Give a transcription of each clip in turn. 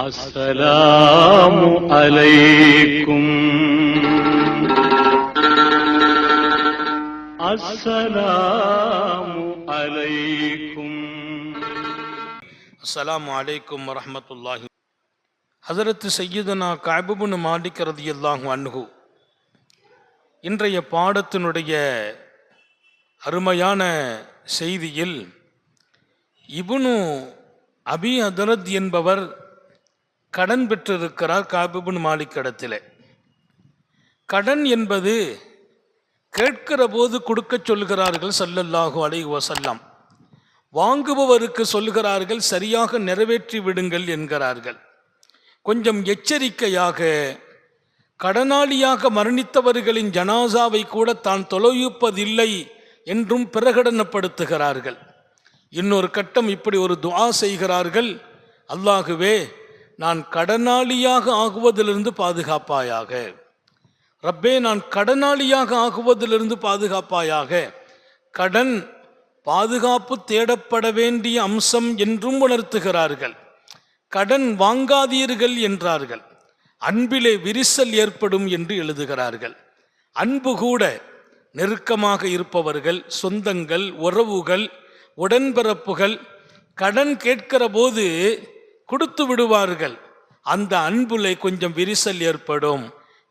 السلام عليكم السلام عليكم அஸ்ஸலாமு அலைக்கும் வரஹ்மத்துல்லாஹி ஹதரத்து சையீதனா கஅபுபுன் மாலிக் ரதியல்லாஹு அன்ஹு இன்றைய பாடத்தினுடைய அருமையான செய்தியில் இப்னு அபி ஹதரத் என்பவர் கடன் பெற்றிருக்கிறார் காபிபின் மாலிக் கடன் என்பது கேட்கிற போது கொடுக்கச் சொல்கிறார்கள் சல்லல்லாஹு அலை வசல்லாம் வாங்குபவருக்கு சொல்கிறார்கள் சரியாக நிறைவேற்றி விடுங்கள் என்கிறார்கள். கொஞ்சம் எச்சரிக்கையாக கடனாளியாக மரணித்தவர்களின் ஜனாசாவை கூட தான் தொலைவிப்பதில்லை என்றும் பிரகடனப்படுத்துகிறார்கள். இன்னொரு கட்டம் இப்படி ஒரு துவா செய்கிறார்கள். அல்லாகுவே நான் கடனாளியாக ஆகுவதிலிருந்து பாதுகாப்பாயாக. ரப்பே நான் கடனாளியாக ஆகுவதிலிருந்து பாதுகாப்பாயாக. கடன் பாதுகாப்பு தேடப்பட வேண்டிய அம்சம் என்றும் உணர்த்துகிறார்கள். கடன் வாங்காதீர்கள் என்றார்கள். அன்பிலே விரிசல் ஏற்படும் என்று எழுதுகிறார்கள். அன்பு கூட நெருக்கமாக இருப்பவர்கள் சொந்தங்கள் உறவுகள் உடன்பிறப்புகள் கடன் கேட்கிற போது கொடுத்து விடுவார்கள். அந்த அன்புல கொஞ்சம் விரிசல் ஏற்படும்.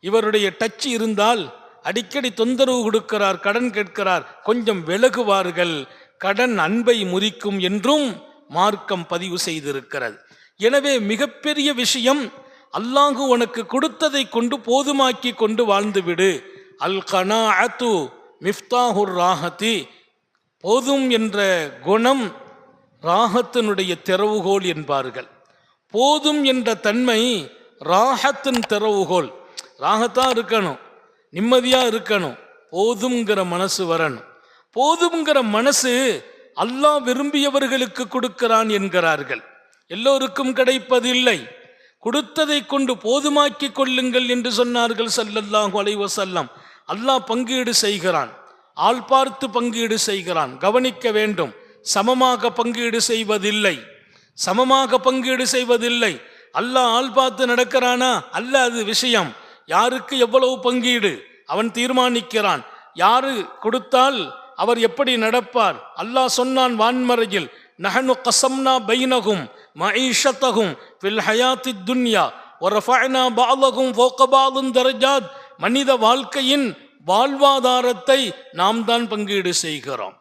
இவருடைய டச் இருந்தால் அடிக்கடி தொந்தரவு கொடுக்கிறார் கடன் கேட்கிறார் கொஞ்சம் விலகுவார்கள். கடன் அன்பை முறிக்கும் என்றும் மார்க்கம் பதிவு செய்திருக்கிறது. எனவே மிகப்பெரிய விஷயம் அல்லாஹு உனக்கு கொடுத்ததை கொண்டு போதுமாக்கி கொண்டு வாழ்ந்துவிடு. அல் கனாஅத்து மிஃப்தாஹுர் ராஹதி. போதும் என்ற குணம் ராகத்தினுடைய திறவுகோல் என்பார்கள். போதும் என்ற தன்மை ராகத்தின் திறவுகோல். ராகத்தான் இருக்கணும். நிம்மதியாக இருக்கணும். போதுங்கிற மனசு வரணும். போதுங்கிற மனசு அல்லாஹ் விரும்பியவர்களுக்கு கொடுக்கிறான் என்கிறார்கள். எல்லோருக்கும் கிடைப்பதில்லை. கொடுத்ததை கொண்டு போதுமாக்கி கொள்ளுங்கள் என்று சொன்னார்கள் சல்லல்லாஹு அலைஹி செல்லம் அல்லாஹ் பங்கீடு செய்கிறான். ஆள் பார்த்து பங்கீடு செய்கிறான். கவனிக்க வேண்டும். சமமாக பங்கீடு செய்வதில்லை. சமமாக பங்கீடு செய்வதில்லை. அல்லாஹ் ஆள் பார்த்து நடக்கிறானா? அல்ல அது விஷயம். யாருக்கு எவ்வளவு பங்கீடு? அவன் தீர்மானிக்கிறான். யாரு கொடுத்தால் அவர் எப்படி நடப்பார்? அல்லாஹ் சொன்னான் வான்மறையில் நஹனு கசம்னா பைனகும் மஈஷத்தகும் ஃபில் ஹயாத்தி துன்யா ஒரு ஃபைனா பாலகும் ஃபோக்கபாலும் தரஜாத். மனித வாழ்க்கையின் வாழ்வாதாரத்தை நாம் தான் பங்கீடு செய்கிறோம்.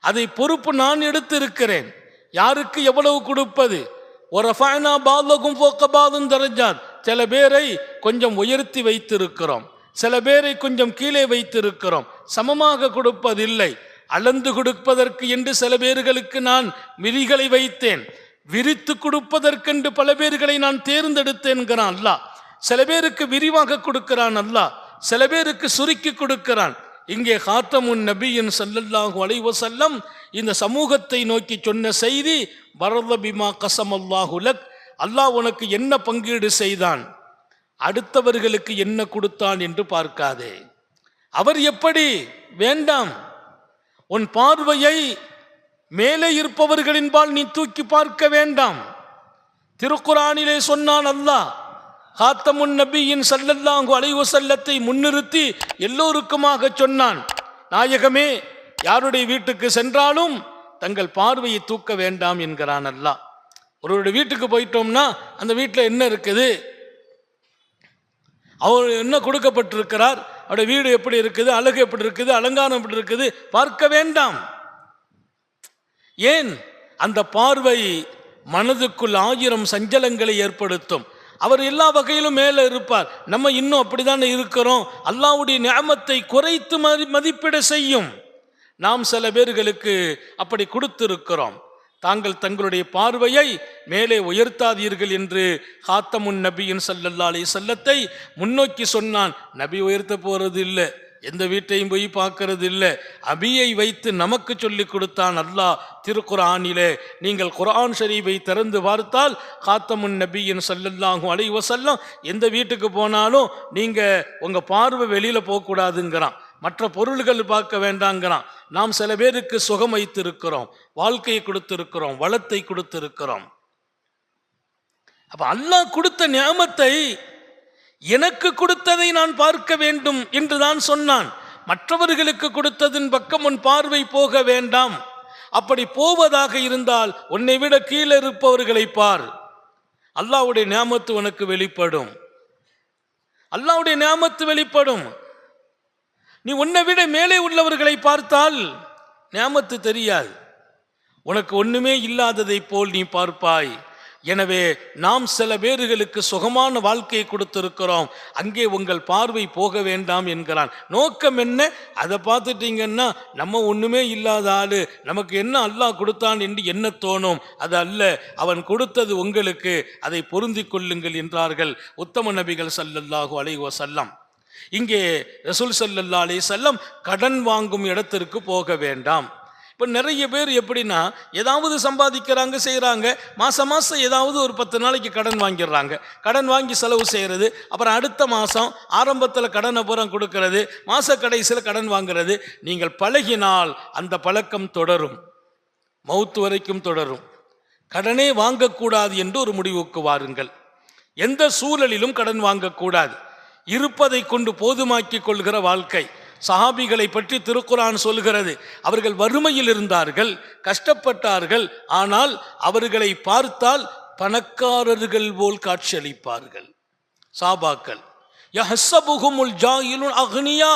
அதை பொறுப்பு நான் எடுத்திருக்கிறேன். யாருக்கு எவ்வளவு கொடுப்பது? ஒரு ஃபைனா பாலகும் போக்கபாதும் தரஜாத் சில பேரை கொஞ்சம் உயர்த்தி வைத்திருக்கிறோம். சில பேரை கொஞ்சம் கீழே வைத்திருக்கிறோம். சமமாக கொடுப்பதில்லை. அளந்து கொடுப்பதற்கு என்று சில பேர்களுக்கு நான் விதிகளை வைத்தேன். விரித்து கொடுப்பதற்கென்று பல பேர்களை நான் தேர்ந்தெடுத்தேன்கிறான் அல்லா சில பேருக்கு விரிவாக கொடுக்கிறான் அல்லா சில பேருக்கு சுருக்கி கொடுக்கிறான். இங்கே ஹாத்தமுன் நபியின் சல்லல்லாஹு அலைஹி செல்லம் இந்த சமூகத்தை நோக்கி சொன்ன செய்தி பரத பிமா கசம் அல்லாஹுலக் அல்லாஹ் உனக்கு என்ன பங்கீடு செய்தான்? அடுத்தவர்களுக்கு என்ன கொடுத்தான் என்று பார்க்காதே. அவர் எப்படி? வேண்டாம். உன் பார்வையை மேலே இருப்பவர்களின்பால் நீ தூக்கி பார்க்க வேண்டாம். திருக்குறானிலே சொன்னான் அல்லாஹ் ஹாத்தமுன் நபியின் சல்லல்லாங்கு அலைவு செல்லத்தை முன்னிறுத்தி எல்லோருக்குமாக சொன்னான் நாயகமே யாருடைய வீட்டுக்கு சென்றாலும் தங்கள் பார்வையை தூக்க வேண்டாம் என்கிறான் அல்லா ஒருவருடைய வீட்டுக்கு போயிட்டோம்னா அந்த வீட்டில் என்ன இருக்குது? அவர் என்ன கொடுக்கப்பட்டிருக்கிறார்? அவருடைய வீடு எப்படி இருக்குது? அழகு எப்படி இருக்குது? அலங்காரம் எப்படி இருக்குது? பார்க்க வேண்டாம். ஏன்? அந்த பார்வை மனதுக்குள் ஆயிரம் சஞ்சலங்களை ஏற்படுத்தும். அவர் எல்லா வகையிலும் மேலே இருப்பார். நம்ம இன்னும் அப்படித்தானே இருக்கிறோம். அல்லாவுடைய நியமத்தை குறைத்து மதி மதிப்பிட செய்யும். நாம் சில பேர்களுக்கு அப்படி கொடுத்திருக்கிறோம். தாங்கள் தங்களுடைய பார்வையை மேலே உயர்த்தாதீர்கள் என்று ஹாத்தமுன் நபியின் சல்லல்லா அலைஹி செல்லத்தை முன்னோக்கி சொன்னான். நபி உயர்த்த போறது இல்லை எந்த வீட்டையும் போய் பார்க்கறது இல்லை அபியை வைத்து நமக்கு சொல்லி கொடுத்தான் அல்லாஹ் திருக்குரானிலே நீங்கள் குரான் ஷரீஃபை திறந்து பார்த்தால் காத்தமுன் நபியின் சல்லல்லாகும் அலைஹி செல்லம் எந்த வீட்டுக்கு போனாலும் நீங்கள் உங்கள் பார்வை வெளியில் போகக்கூடாதுங்கிறான். மற்ற பொருள்கள் பார்க்க வேண்டாங்கிறான். நாம் சில பேருக்கு சுகம் வைத்திருக்கிறோம் வாழ்க்கையை கொடுத்திருக்கிறோம் வளத்தை கொடுத்திருக்கிறோம். அப்போ அல்லாஹ் கொடுத்த நியாமத்தை எனக்கு கொடுத்ததை நான் பார்க்க வேண்டும் என்று தான் சொன்னான். மற்றவர்களுக்கு கொடுத்ததின் பக்கம் உன் பார்வை போக வேண்டாம். அப்படி போவதாக இருந்தால் உன்னை விட கீழே இருப்பவர்களை பார். அல்லாவுடைய நியாமத்து உனக்கு வெளிப்படும். அல்லாஹ்வுடைய நியாமத்து வெளிப்படும். நீ உன்னை விட மேலே உள்ளவர்களை பார்த்தால் நியாமத்து தெரியாது. உனக்கு ஒண்ணுமே இல்லாததை போல் நீ பார்ப்பாய். எனவே நாம் சில பேர்களுக்கு சுகமான வாழ்க்கையை கொடுத்திருக்கிறோம். அங்கே உங்கள் பார்வை போக வேண்டாம் என்கிறான். நோக்கம் என்ன? அதை பார்த்துட்டீங்கன்னா நம்ம ஒன்றுமே இல்லாத ஆளு. நமக்கு என்ன அல்லாஹ் கொடுத்தான் என்று என்ன தோணும்? அது அல்ல. அவன் கொடுத்தது உங்களுக்கு. அதை பொருந்தி கொள்ளுங்கள் என்றார்கள் உத்தம நபிகள் சல்லல்லாஹு அலைஹி வஸல்லம். இங்கே ரசூல் சல்லல்லா அலி செல்லம் கடன் வாங்கும் இடத்திற்கு போக வேண்டாம். இப்போ நிறைய பேர் எப்படின்னா ஏதாவது சம்பாதிக்கிறாங்க செய்கிறாங்க மாதம் மாதம் ஏதாவது ஒரு பத்து நாளைக்கு கடன் வாங்கிடுறாங்க. கடன் வாங்கி செலவு செய்கிறது அப்புறம் அடுத்த மாதம் ஆரம்பத்தில் கடனை பூரா கொடுக்கறது மாத கடைசியில் கடன் வாங்குறது. நீங்கள் பழகினால் அந்த பழக்கம் தொடரும். மௌத்து வரைக்கும் தொடரும். கடனே வாங்கக்கூடாது என்று ஒரு முடிவுக்கு வாருங்கள். எந்த சூழலிலும் கடன் வாங்கக்கூடாது. இருப்பதை கொண்டு போதுமாக்கிக் கொள்கிற வாழ்க்கை. சஹாபிகளை பற்றி திருக்குரான் சொல்கிறது அவர்கள் வறுமையில் இருந்தார்கள் கஷ்டப்பட்டார்கள் ஆனால் அவர்களை பார்த்தால் பணக்காரர்கள் போல் காட்சியளிப்பார்கள். சாபாக்கள் யஹ்ஸபுஹுமுல் ஜாயிலுன் அக்னியா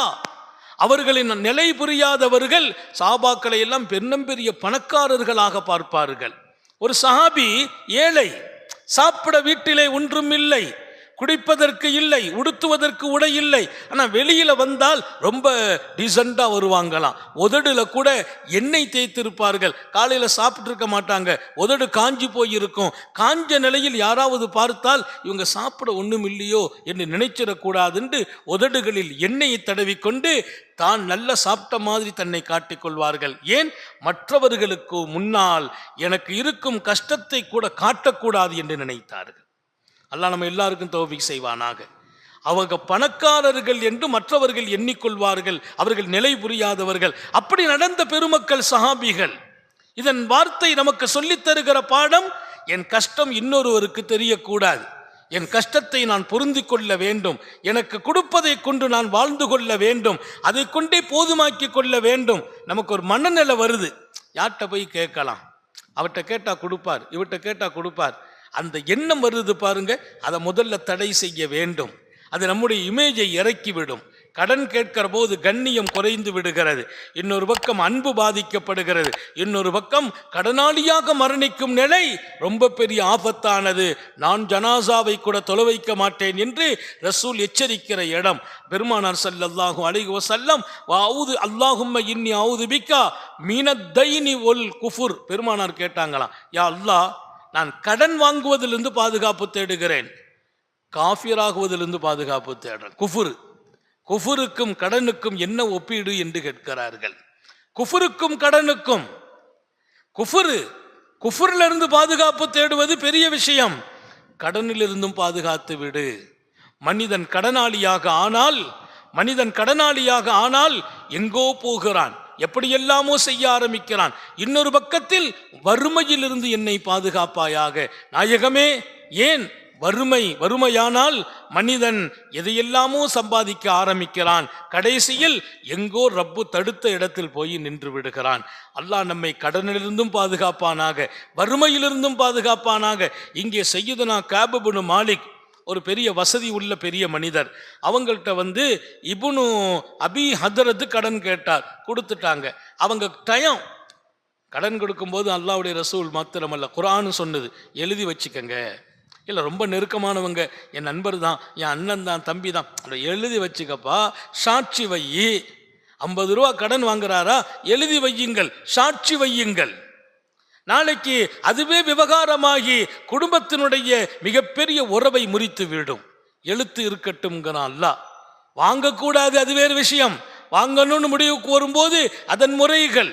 அவர்களின் நிலை புரியாதவர்கள் சாபாக்களை எல்லாம் பெண்ணம் பெரிய பணக்காரர்களாக பார்ப்பார்கள். ஒரு சஹாபி ஏழை சாப்பிட வீட்டிலே ஒன்றும் இல்லை. குடிப்பதற்கு இல்லை உடுத்துவதற்கு உடை இல்லை. ஆனால் வெளியில் வந்தால் ரொம்ப டீசெண்டாக வருவாங்களாம். உதடில் கூட எண்ணெய் தேய்த்திருப்பார்கள். காலையில் சாப்பிட்ருக்க மாட்டாங்க. உதடு காஞ்சி போயிருக்கும். காஞ்ச நிலையில் யாராவது பார்த்தால் இவங்க சாப்பிட ஒன்றும் இல்லையோ என்று நினைச்சிடக்கூடாதுன்னு உதடுகளில் எண்ணெயை தடவிக்கொண்டு தான் நல்ல சாப்பிட்ட மாதிரி தன்னை காட்டிக்கொள்வார்கள் ஏன்? மற்றவர்களுக்கு முன்னால் எனக்கு இருக்கும் கஷ்டத்தை கூட காட்டக்கூடாது என்று நினைத்தார்கள். அல்லாஹ் நம்ம எல்லாருக்கும் தௌபிக் செய்வானாக. அவங்க பணக்காரர்கள் என்று மற்றவர்கள் எண்ணிக்கொள்வார்கள் அவர்கள் நிலை புரியாதவர்கள். அப்படி நடந்த பெருமக்கள் சஹாபிகள் இதன் வார்த்தை நமக்கு சொல்லித் தருகிற பாடம் என் கஷ்டம் இன்னொருவருக்கு தெரியக்கூடாது. என் கஷ்டத்தை நான் பொருந்தி கொள்ள வேண்டும். எனக்கு கொடுப்பதை கொண்டு நான் வாழ்ந்து கொள்ள வேண்டும். அதை கொண்டே போதுமாக்கி கொள்ள வேண்டும். நமக்கு ஒரு மனநிலை வருது. யார்கிட்ட போய் கேட்கலாம்? அவர்கிட்ட கேட்டால் கொடுப்பார் இவர்கிட்ட கேட்டால் கொடுப்பார். அந்த எண்ணம் வருது பாருங்க அதை முதல்ல தடை செய்ய வேண்டும். அது நம்முடைய இமேஜை இறக்கிவிடும். கடன் கேட்கிற போது கண்ணியம் குறைந்து விடுகிறது. இன்னொரு பக்கம் அன்பு பாதிக்கப்படுகிறது. இன்னொரு பக்கம் கடனாளியாக மரணிக்கும் நிலை ரொம்ப பெரிய ஆபத்தானது. நான் ஜனாசாவை கூட தொலை வைக்க மாட்டேன் என்று ரசூல் எச்சரிக்கிற இடம். பெருமானார் ஸல்லல்லாஹு அலைஹி செல்லம் வாவுது அல்லாஹும்ம இன்னி அவுது பிக்கா மீனத்தைனி ஒல் குஃபுர். பெருமானார் கேட்டாங்களாம் யா அல்லாஹ் நான் கடன் வாங்குவதிலிருந்து பாதுகாப்பு தேடுகிறேன். காஃபியராகுவதிலிருந்து பாதுகாப்பு தேடுறேன் குஃபுரு. குஃபுருக்கும் கடனுக்கும் என்ன ஒப்பீடு என்று கேட்கிறார்கள். குஃபுருக்கும் கடனுக்கும். குஃபுரு. குஃபுரிலிருந்து பாதுகாப்பு தேடுவது பெரிய விஷயம். கடனிலிருந்தும் பாதுகாத்து விடு. மனிதன் கடனாளியாக ஆனால் மனிதன் கடனாளியாக ஆனால் எங்கோ போகிறான். எப்படியெல்லாமோ செய்ய ஆரம்பிக்கிறான். இன்னொரு பக்கத்தில் வறுமையிலிருந்து என்னை பாதுகாப்பாயாக. நாயகமே ஏன் வறுமை வறுமையானால் மனிதன் எதையெல்லாமோ சம்பாதிக்க ஆரம்பிக்கிறான். கடைசியில் எங்கோ ரப்பு தடுத்த இடத்தில் போய் நின்று விடுகிறான். அல்லாஹ் நம்மை கடனிலிருந்தும் பாதுகாப்பானாக வறுமையிலிருந்தும் பாதுகாப்பானாக. இங்கே செய்யுதுனா கேபபுனு மாலிக் ஒரு பெரிய வசதி உள்ள பெரிய மனிதர். அவங்கள்ட்ட வந்து இபுனு அபி ஹதரத்து கடன் கேட்டார் கொடுத்துட்டாங்க. அவங்க டயம் கடன் கொடுக்கும்போது அல்லாவுடைய ரசூல் மாத்திரமல்ல குரான் சொன்னது எழுதி வச்சுக்கங்க. இல்லை ரொம்ப நெருக்கமானவங்க என் நண்பர் தான் என் அண்ணன் தான் தம்பி தான் அதை எழுதி வச்சுக்கப்பா சாட்சி வையி. ஐம்பது ரூபா கடன் வாங்குறாரா எழுதி வையுங்கள் சாட்சி வையுங்கள். நாளைக்கு அதுவே விவகாரமாகி குடும்பத்தினுடைய மிகப்பெரிய உறவை முறித்து விடும். எழுத்து இருக்கட்டும்ங்கிறான் அல்லாஹ் வாங்கக்கூடாது அது வேறு விஷயம். வாங்கணும்னு முடிவுக்கு வரும்போது அதன் முறைகள்.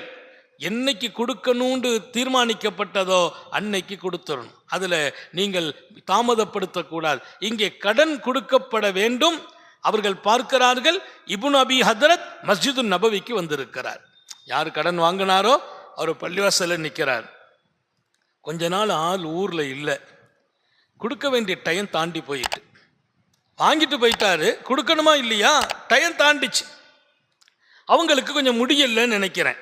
என்னைக்கு கொடுக்கணும்னு தீர்மானிக்கப்பட்டதோ அன்னைக்கு கொடுத்துடணும் அதில் நீங்கள் தாமதப்படுத்தக்கூடாது. இங்கே கடன் கொடுக்கப்பட வேண்டும். அவர்கள் பார்க்கிறார்கள் இபுன் அபி ஹதரத் மஸ்ஜிது நபவிக்கு வந்திருக்கிறார். யார் கடன் வாங்கினாரோ அவர் பள்ளிவாசலில் நிற்கிறார். கொஞ்ச நாள் ஆள் ஊரில் இல்லை. கொடுக்க வேண்டிய டைம் தாண்டி போயிட்டு. வாங்கிட்டு போயிட்டாரு. கொடுக்கணுமா இல்லையா? டைம் தாண்டிச்சு. அவங்களுக்கு கொஞ்சம் முடியலன்னு நினைக்கிறேன்.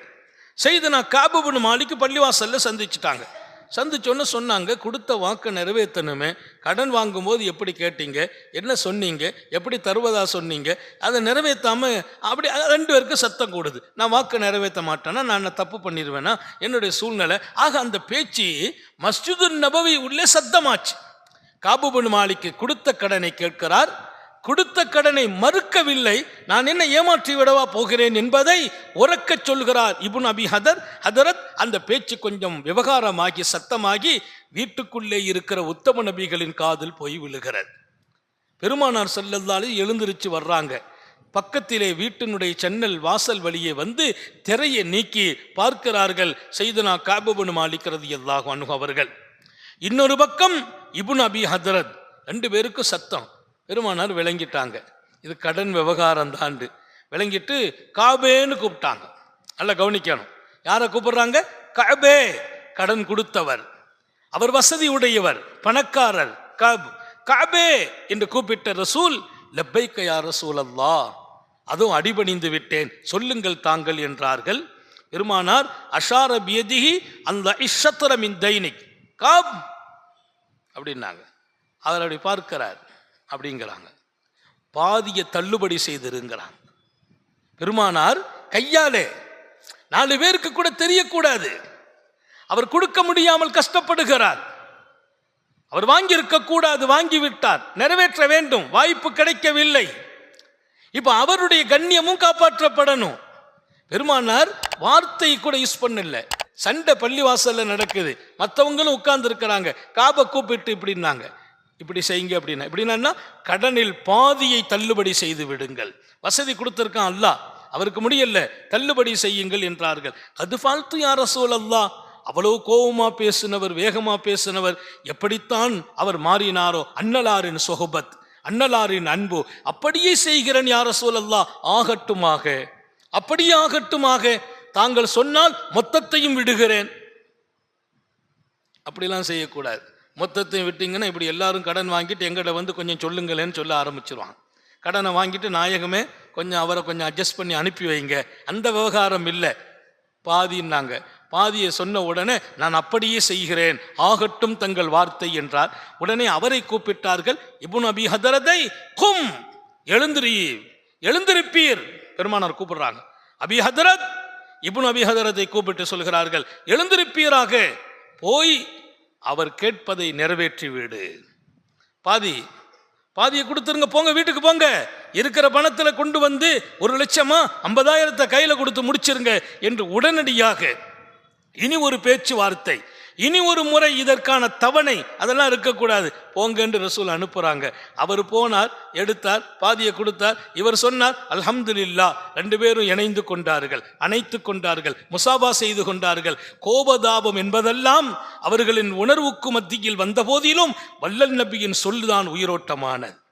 செய்து நான் காபுபுன் மாலிக்கு பள்ளிவாசலில் சந்திச்சிட்டாங்க. சந்திச்சோன்னு சொன்னாங்க கொடுத்த வாக்கை நிறைவேற்றணுமே. கடன் வாங்கும்போது எப்படி கேட்டீங்க? என்ன சொன்னீங்க? எப்படி தருவதா சொன்னீங்க? அதை நிறைவேற்றாம அப்படி ரெண்டு பேருக்கு சத்தம் கூடுது. நான் வாக்கு நிறைவேற்ற மாட்டேன்னா நான் தப்பு பண்ணிடுவேன்னா என்னுடைய சூழ்நிலை. ஆக அந்த பேச்சு மஸ்ஜிது நபவி உள்ளே சத்தமாச்சு. காபுபன் மாலிக்கு கொடுத்த கடனை கேட்கிறார். கொடுத்த கடனை மறுக்கவில்லை. நான் என்ன ஏமாற்றி விடவா போகிறேன் என்பதை உறக்கச் சொல்கிறார் இபுன் அபி ஹதர். ஹதரத் அந்த பேச்சு கொஞ்சம் விவகாரமாகி சத்தமாகி வீட்டுக்குள்ளே இருக்கிற உத்தம நபிகளின் காதில் போய் விழுகிறது. பெருமானார் செல்லல்லாலே எழுந்திருச்சு வர்றாங்க. பக்கத்திலே வீட்டினுடைய சென்னல் வாசல் வழியே வந்து திரையை நீக்கி பார்க்கிறார்கள் செய்தனா காபுபனு மாலிக்கிறது எல்லாகும் அவர்கள். இன்னொரு பக்கம் இபுன் அபி ஹதரத். ரெண்டு பேருக்கும் சத்தம். பெருமானார் விளங்கிட்டாங்க. இது கடன் விவகாரம் தாண்டு. விளங்கிட்டு காபேன்னு கூப்பிட்டாங்க. நல்லா கவனிக்கணும். யாரை கூப்பிடுறாங்க? காபே கடன் கொடுத்தவர். அவர் வசதி உடையவர் பணக்காரர். காப் காபே என்று கூப்பிட்ட ரசூல் லப்பைக்க யா ரசூல் அல்லா அதுவும் அடிபணிந்து விட்டேன். சொல்லுங்கள் தாங்கள் என்றார்கள். பெருமானார் அஷார பியதிஹி அந்த இஷத்திரமின் தைனிக். காப் அப்படின்னாங்க. அவர் அப்படி பார்க்கிறார். அப்படிங்கிறாங்க. பாதியை தள்ளுபடி செய்திருங்கிறாங்க. பெருமானார் கையாலே நாலு பேருக்கு கூட தெரியக்கூடாது. அவர் கொடுக்க முடியாமல் கஷ்டப்படுகிறார். அவர் வாங்கியிருக்க கூடாது வாங்கி விட்டார் நிறைவேற்ற வேண்டும். வாய்ப்பு கிடைக்கவில்லை. இப்ப அவருடைய கண்ணியமும் காப்பாற்றப்படணும். பெருமானார் வார்த்தை கூட யூஸ் பண்ணல. சண்டை பள்ளிவாசல்ல நடக்குது. மற்றவங்களும் உட்கார்ந்து இருக்கிறாங்க காபை கூப்பிட்டு இப்படின்னாங்க. இப்படி செய்யுங்க அப்படின்னா எப்படின்னா கடனில் பாதியை தள்ளுபடி செய்து விடுங்கள். வசதி கொடுத்துருக்கான் அல்லாஹ். அவருக்கு முடியல தள்ளுபடி செய்யுங்கள் என்றார்கள். அது ஃபால்த்து யார் ரசூல் அல்லா அவ்வளோ கோபமாக பேசினவர் வேகமாக பேசினவர் எப்படித்தான் அவர் மாறினாரோ அன்னலாரின் சொஹபத் அன்னலாரின் அன்பு அப்படியே செய்கிறேன் யார அல்லா ஆகட்டுமாக அப்படியே ஆகட்டுமாக தாங்கள் சொன்னால் மொத்தத்தையும் விடுகிறேன். அப்படிலாம் செய்யக்கூடாது. மொத்தத்தையும் விட்டீங்கன்னா இப்படி எல்லாரும் கடன் வாங்கிட்டு எங்கிட்ட வந்து கொஞ்சம் சொல்லுங்களேன்னு சொல்ல ஆரம்பிச்சிருவான் கடனை வாங்கிட்டு நாயகமே கொஞ்சம் அவரை கொஞ்சம் அட்ஜஸ்ட் பண்ணி அனுப்பி வைங்க. அந்த விவகாரம் இல்லை. பாதின்னாங்க. பாதியை சொன்ன உடனே நான் அப்படியே செய்கிறேன். ஆகட்டும் தங்கள் வார்த்தை என்றார். உடனே அவரை கூப்பிட்டார்கள். இபுன் அபி ஹதரதை கும். எழுந்திரி எழுந்திருப்பீர். பெருமானார் கூப்பிடுறாங்க. அபி ஹதரத் இபுன் அபி ஹதரத்தை கூப்பிட்டு சொல்கிறார்கள். எழுந்திருப்பீராக. போய் அவர் கேட்பதை நிறைவேற்றி வீடு. பாதி பாதியை கொடுத்துருங்க போங்க வீட்டுக்கு போங்க. இருக்கிற பணத்தில் கொண்டு வந்து ஒரு லட்சமா ஐம்பதாயிரத்தை கையில் கொடுத்து முடிச்சிருங்க என்று உடனடியாக இனி ஒரு பேச்சுவார்த்தை இனி ஒரு முறை இதற்கான தவணை அதெல்லாம் இருக்கக்கூடாது. போங்க என்று ரசூல் அனுப்புகிறாங்க அவர் போனார் எடுத்தார் பாதியை கொடுத்தார். இவர் சொன்னார் அல்ஹம்துலில்லா. ரெண்டு பேரும் இணைந்து கொண்டார்கள் அணைத்து கொண்டார்கள் முசாபா செய்து கொண்டார்கள். கோபதாபம் என்பதெல்லாம் அவர்களின் உணர்வுக்கு மத்தியில் வந்த போதிலும் வல்லல் நபியின் சொல்லுதான் உயிரோட்டமானது.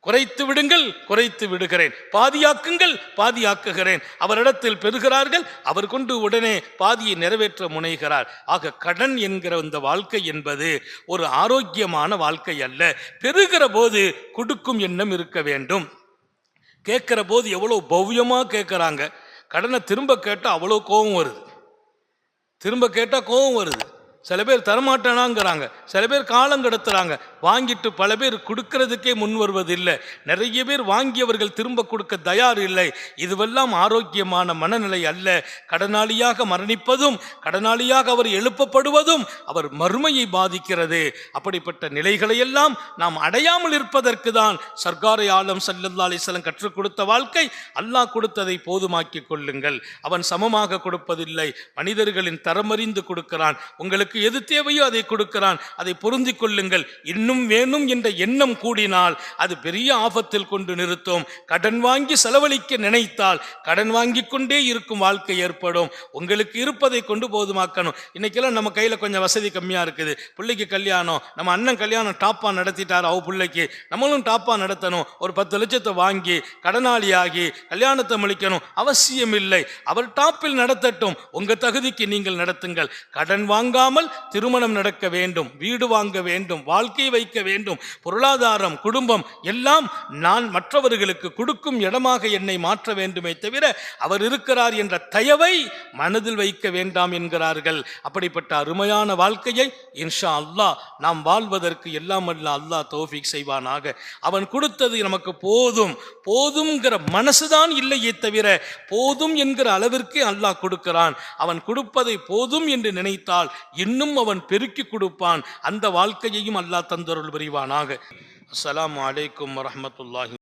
குறைத்து விடுங்கள் குறைத்து விடுகிறேன். பாதியாக்குங்கள் பாதியாக்குகிறேன். அவரிடத்தில் பெறுகிறார்கள் அவர் கொண்டு உடனே பாதியை நிறைவேற்ற முனைகிறார். ஆக கடன் என்கிற இந்த வாழ்க்கை என்பது ஒரு ஆரோக்கியமான வாழ்க்கை அல்ல. பெறுகிற போது கொடுக்கும் எண்ணம் இருக்க வேண்டும். கேட்கிற போது எவ்வளோ பவ்யமாக கேட்குறாங்க. கடனை திரும்ப கேட்டால் அவ்வளோ கோபம் வருது. திரும்ப கேட்டால் கோபம் வருது. சில பேர் தரமாட்டானாங்கிறாங்க. சில பேர் காலம் கடத்துறாங்க. வாங்கிட்டு பல பேர் கொடுக்கறதுக்கே முன் வருவதில்லை. நிறைய பேர் வாங்கியவர்கள் திரும்ப கொடுக்க தயார் இல்லை. இதுவெல்லாம் ஆரோக்கியமான மனநிலை அல்ல. கடனாளியாக மரணிப்பதும் கடனாளியாக அவர் எழுப்பப்படுவதும் அவர் மறுமையை பாதிக்கிறது. அப்படிப்பட்ட நிலைகளையெல்லாம் நாம் அடையாமல் இருப்பதற்கு தான் சர்க்காரை ஆலம் சல்லல்லா அலிசலம் கற்றுக் கொடுத்த வாழ்க்கை. அல்லாஹ் கொடுத்ததை போதுமாக்கிக் கொள்ளுங்கள். அவன் சமமாக கொடுப்பதில்லை. மனிதர்களின் தரமறிந்து கொடுக்கிறான். உங்களுக்கு எது தேவையோ அதை கொடுக்கிறான். அதை பொருந்திக் கொள்ளுங்கள். இன்னும் வேணும் என்ற எண்ணம் கூடினால் அது பெரிய ஆபத்தில் கொண்டு நிறுத்தும். கடன் வாங்கி செலவழிக்க நினைத்தால் கடன் வாங்கி கொண்டே இருக்கும் வாழ்க்கை ஏற்படும். உங்களுக்கு இருப்பதை கொண்டு போதுமாக்கணும். இன்னைக்கெல்லாம் நம்ம கையில் கொஞ்சம் வசதி கம்மியாக இருக்குது. பிள்ளைக்கு கல்யாணம். நம்ம அண்ணன் கல்யாணம் டாப்பா நடத்திட்டார் அவ பிள்ளைக்கு. நம்மளும் டாப்பா நடத்தணும். ஒரு பத்து லட்சத்தை வாங்கி கடனாளியாகி கல்யாணத்தை முடிக்கணும் அவசியம் இல்லை அவர் டாப்பில் நடத்தட்டும். உங்க தகுதிக்கு நீங்கள் நடத்துங்கள். கடன் வாங்காமல் இல்லாமல் திருமணம் நடக்க வேண்டும் வீடு வாங்க வேண்டும் வாழ்க்கை வைக்க வேண்டும் பொருளாதாரம் குடும்பம் எல்லாம் நான் மற்றவர்களுக்கு கொடுக்கும் இடமாக என்னை மாற்ற வேண்டுமே தவிர அவர் இருக்கிறார் என்ற தயவை மனதில் வைக்க வேண்டாம் என்கிறார்கள். அப்படிப்பட்ட அருமையான வாழ்க்கையை இன்ஷா அல்லாஹ் நாம் வாழ்வதற்கு எல்லாம் அல்ல அல்லாஹ் தோஃபிக் செய்வானாக. அவன் கொடுத்தது நமக்கு போதும் போதும்ங்கிற மனசுதான் இல்லையே தவிர போதும் என்கிற அளவிற்கு அல்லாஹ் கொடுக்கிறான். அவன் கொடுப்பதை போதும் என்று நினைத்தால் இன்னும் இன்னும் அவன் பெருக்கி கொடுப்பான். அந்த வாழ்க்கையையும் அல்லாஹ் தந்தருள் புரிவானாக. அஸ்லாம் வலைக்கம் வரமத்துல்லாஹி